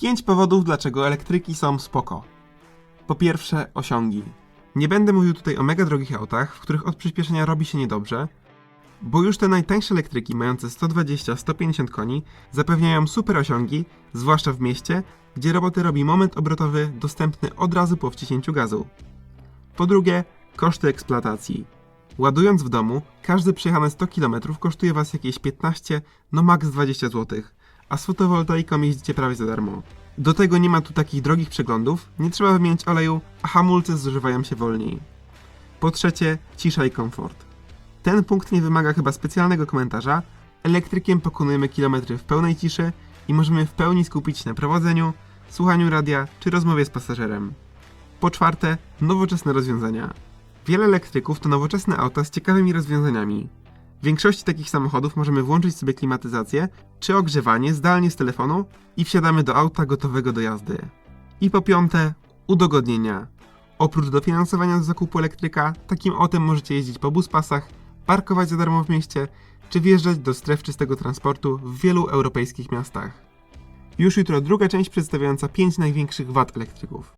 Pięć powodów, dlaczego elektryki są spoko. Po pierwsze, osiągi. Nie będę mówił tutaj o mega drogich autach, w których od przyspieszenia robi się niedobrze, bo już te najtańsze elektryki mające 120-150 koni zapewniają super osiągi, zwłaszcza w mieście, gdzie roboty robi moment obrotowy dostępny od razu po wciśnięciu gazu. Po drugie, koszty eksploatacji. Ładując w domu, każdy przejechane 100 km kosztuje Was jakieś 15, no maks 20 zł, a z fotowoltaiką jeździcie prawie za darmo. Do tego nie ma tu takich drogich przeglądów, nie trzeba wymieniać oleju, a hamulce zużywają się wolniej. Po trzecie, cisza i komfort. Ten punkt nie wymaga chyba specjalnego komentarza. Elektrykiem pokonujemy kilometry w pełnej ciszy i możemy w pełni skupić się na prowadzeniu, słuchaniu radia czy rozmowie z pasażerem. Po czwarte, nowoczesne rozwiązania. Wiele elektryków to nowoczesne auta z ciekawymi rozwiązaniami. W większości takich samochodów możemy włączyć sobie klimatyzację czy ogrzewanie zdalnie z telefonu i wsiadamy do auta gotowego do jazdy. I po piąte, udogodnienia. Oprócz dofinansowania do zakupu elektryka, takim autem możecie jeździć po buspasach, parkować za darmo w mieście, czy wjeżdżać do stref czystego transportu w wielu europejskich miastach. Już jutro druga część przedstawiająca 5 największych wad elektryków.